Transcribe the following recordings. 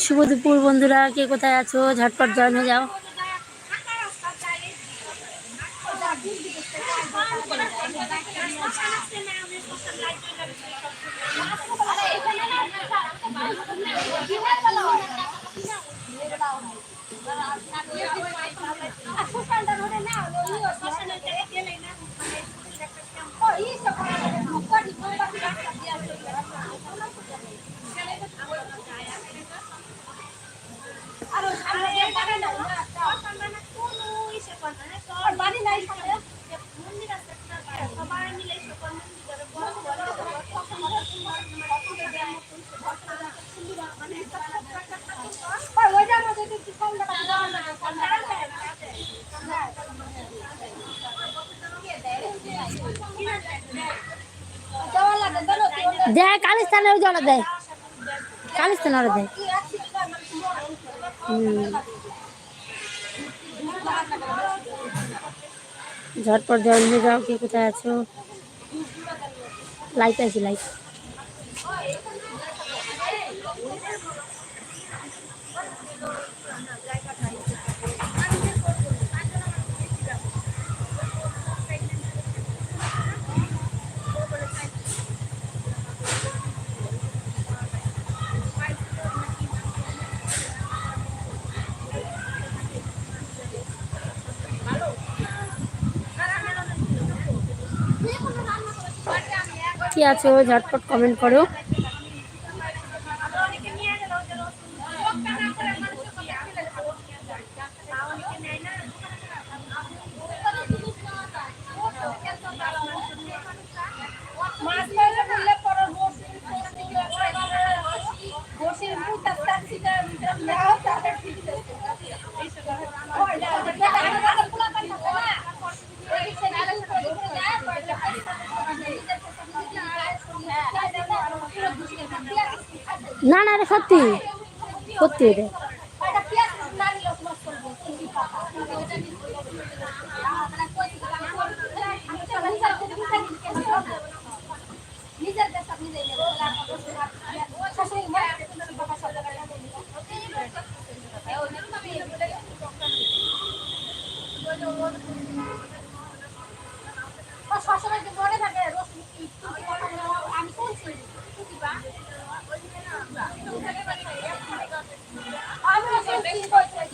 শুভ দুপুর বন্ধুরা কে কোথায় আছো? ঝটপট জয়েন হয়ে যাও। দেয় কালিস্তানের জলে দেয় কালিস্তানের দেয়। ঝটপট জল নিয়ে যাও, কে কোথায় আছো? লাইট আছে লাইট কি আছে আছো ঝটপট কমেন্ট করো। না না রে সত্যি সত্যি রে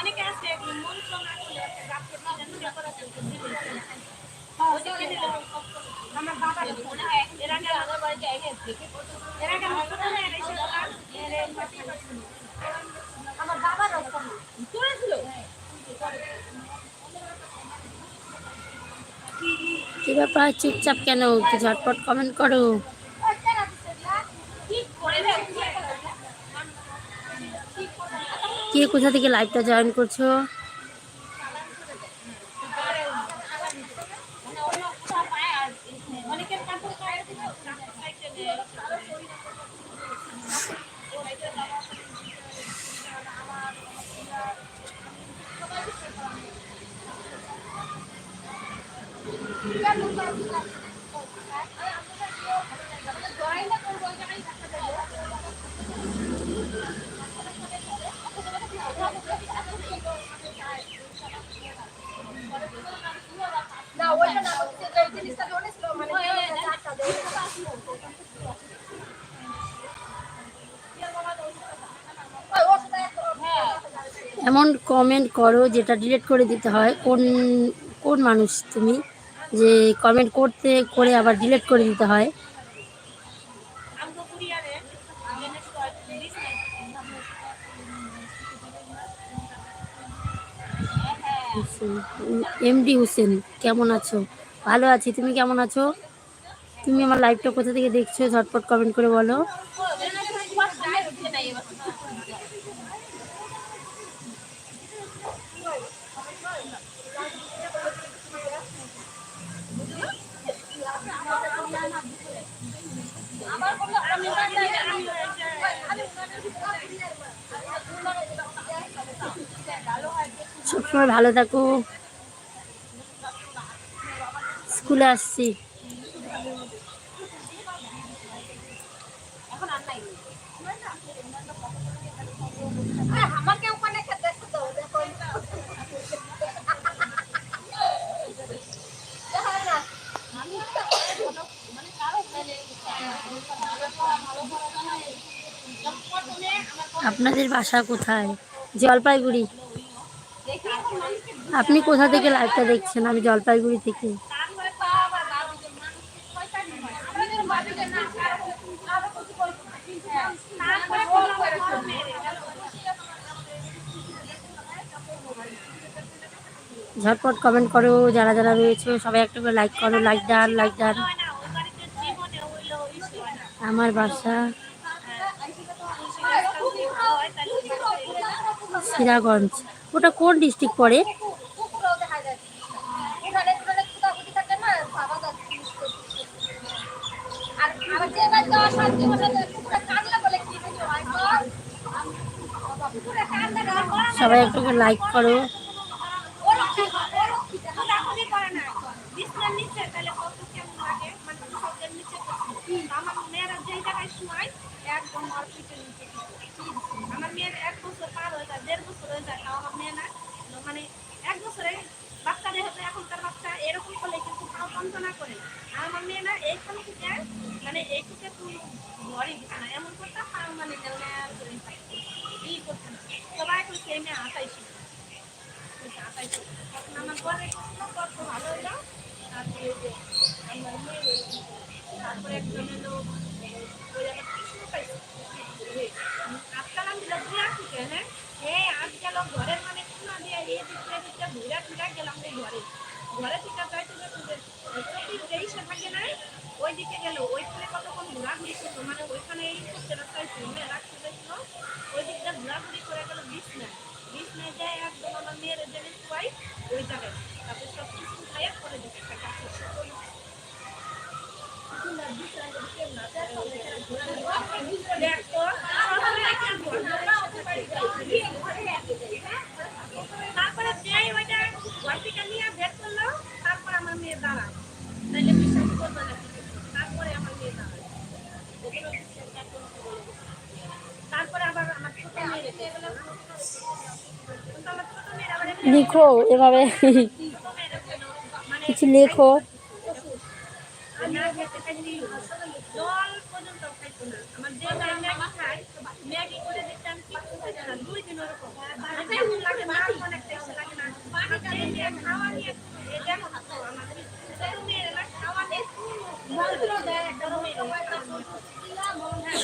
অনেকে আছে মন্ত্র না করলে একটা গাছের মধ্যে পূজা করা যায় আমার বাবা এর এর আগে আমার ছোট মেয়ের এসেছিলাম কি ব্যাপার চুপচাপ কেন কি ঝটপট কমেন্ট করো? কে কোথা থেকে লাইভটা জয়েন করছ অনেকের কাপড় না ওইটা না হচ্ছে যে জিনিসটা ধরেছিল মানে চারটা দেয় ওই ওষুধ হ্যাঁ এমন কমেন্ট করো যেটা ডিলিট করে দিতে হয়। কোন কোন মানুষ তুমি? যে কমেন্ট করতে, করে আবার ডিলিট করে দিতে হয়। এমডি হোসেন কেমন আছো? ভালো আছি, তুমি কেমন আছো? তুমি আমার লাইভটা কোথা থেকে দেখছ? ঝটপট কমেন্ট করে বলো। সবসময় ভালো থাকো। স্কুলে আসছি। আপনাদের বাসা কোথায়? জলপাইগুড়ি। আপনি কোথা থেকে লাইভটা দেখছেন? আমি জলপাইগুড়ি থেকে। ঝটপট কমেন্ট করো, যারা যারা রয়েছে, সবাই একটা করে লাইক করো লাইক ডান লাইক ডান হয় না ওই বাড়িতে জীবনে হইল ইস্যু হয় না আমার বাসা সিরাগঞ্জ। ওটা কোন ডিস্ট্রিক্ট পড়ে কুকুরও দেখা যায় উঠানে টুটানে কুতাকুতি থাকে না বাবা যাচ্ছে আর আমার যে বাড়িতে অশান্তি বসে কুকুরে কাঁদলে বলে কি হয়েছে হয় কর কুকুরে কাঁদলে না করা সবাই একটু করে লাইক করো ওরা কি ওরা কি খোলাখুলি করে না বিছনার নিচে তাহলে কত কেমন লাগে মানে সবের নিচে করছি। আমার মেয়েরা যেই জায়গায় শোয়ায় একদম ওর পিঠের নিচে আমার মেয়ের এক বছর পার হয়ে যায় দেড় বছর হয়ে যায় তাও আমার মেয়ে না। মানে এক বছরে যন্ত্রণা করে না। আর আমার মেয়ে না এইখানে থেকে মানে এইটুকে ঘরে দিচ্ছে না। এমন করতে পাও মানে করে ই না। সবাই করছে এই মেয়ে আটাইশি আমার ঘরে কত পাইছে। আজকাল আমি ঘরের মানে এই দিকটা দিকটা ঘুরে ঘুরে গেলাম ঘরে। ঘরে থেকে যাইতে যাইতে প্রতি যেই সে থাকে না ওই দিকে গেল ওইখানে কতক্ষণ ঘোরাঘুরি করতো মানে ওইখানে এই রাস্তায় ফোনে রাখতে যাইছিল ওই দিকটা ঘোরাঘুরি করে গেল বিছনায় বিছনায় যায় একদম আমার মেয়ের জেনে শুয়াই ওই জায়গায় তারপর সব কিছু খাইয়া করে দিচ্ছে একটা গাছের শিকড়। দেখতো, সবাই একটা তারপরে যেই ওইটা ঘর থেকে নিয়ে বের করল তারপর আমার মেয়ে দাঁড়ায় নাইলে বিশ্বাস করবে না তারপরে আমার মেয়ে দাঁড়ায় তারপরে আবার আমার ছোট মেয়ে রেখে গেলাম কিন্তু আমার ছোট মেয়ের আবার একটা লিখো এভাবে ছোট মেয়ের একটা মানে কিছু লেখো না খেতে খাইছি জল পর্যন্ত খাইতো না আমার যে মেয়ে ম্যাগি খায় ম্যাগি করে দিতে আমি কিছু খাইতো না দুই দিন ওরকম কেমন লাগে না অনেক টেস্ট লাগে না আর যে মেয়ে খাওয়া নিয়ে এ দেখো না তো আমার ছোট মেয়ের না খাওয়া নিয়ে মন্ত্র এভাবে। কিছু লেখো।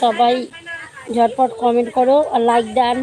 সবাই ঝটপট কমেন্ট করো আর লাইক ডান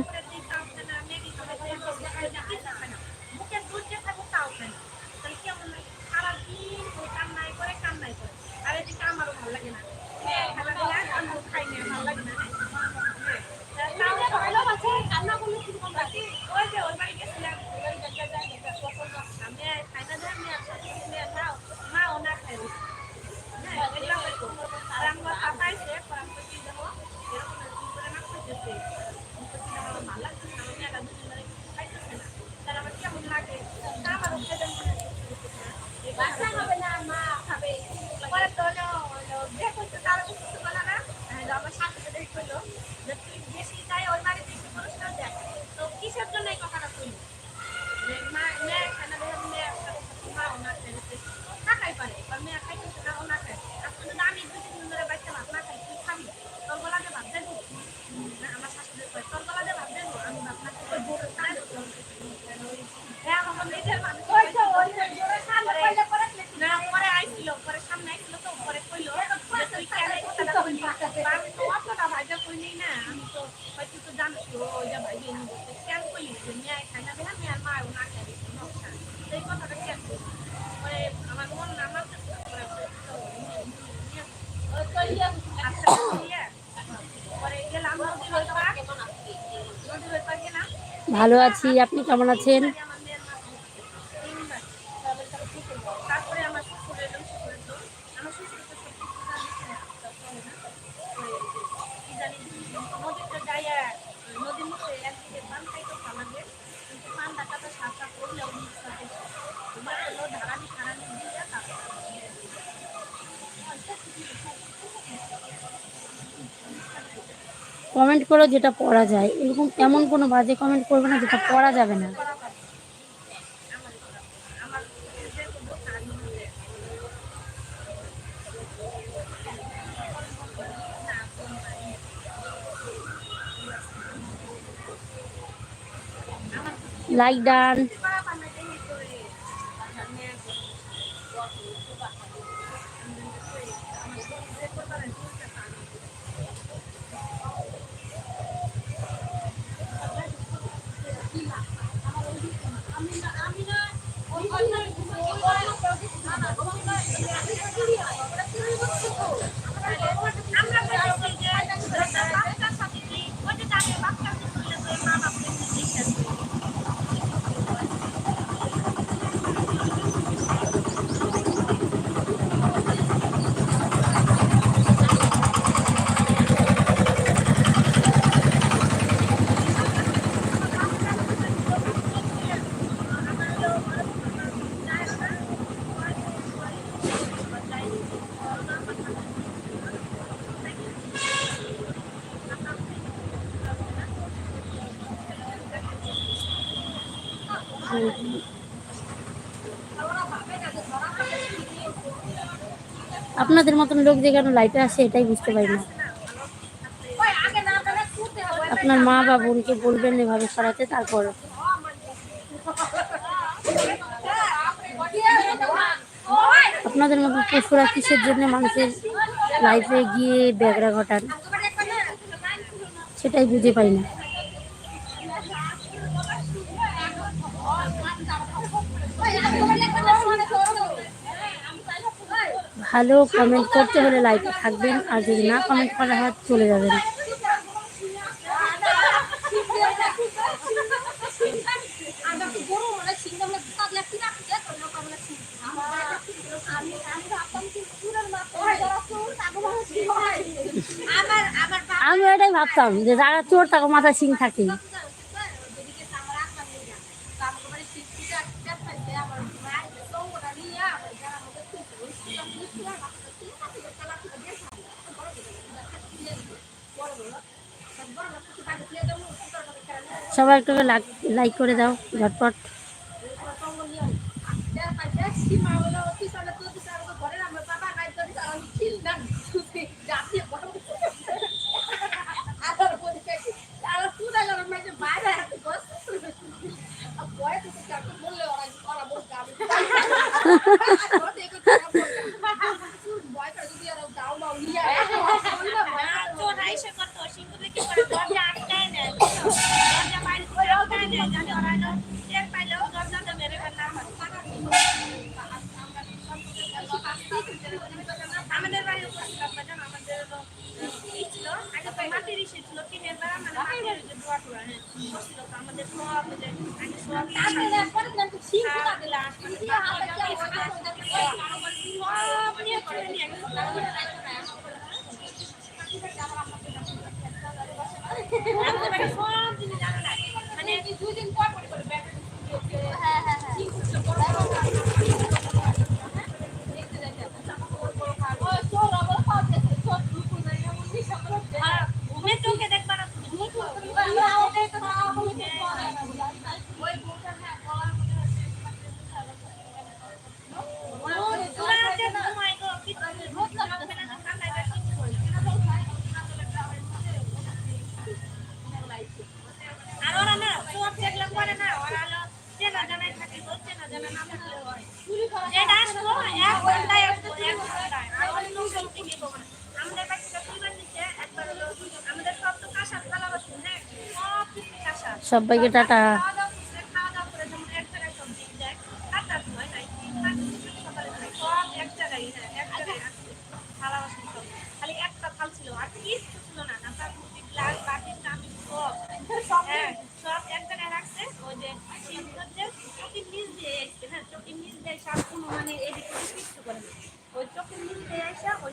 ভালো আছি আপনি কেমন আছেন? কমেন্ট করো যেটা পড়া যায়। এরকম এমন কোনো বাজে কমেন্ট করবে না যেটা পড়া যাবে না। লাইক ডান আপনাদের মতন লোক যে কেন লাইটে আসে এটাই বুঝতে পারি না। আপনার মা বা বোনকে বলবেন এভাবে সরাতে, তারপর। আপনাদের মতো পশুরা কিসের জন্য মানুষের লাইফে গিয়ে ব্যাগরা ঘটান? সেটাই বুঝে পাই না। ভালো কমেন্ট করতে হলে লাইভে থাকবেন, আর যদি না কমেন্ট করা হয়, চলে যাবেন। আমি এটাই ভাবতাম যে যারা চোর তাকে মাথায় সিং থাকে। সবাই একটু লাইক করে দাও ঝটপট। ছিল আমাদের সোয়া আমাদের আগে ไม่ได้ সবাইকে টাটা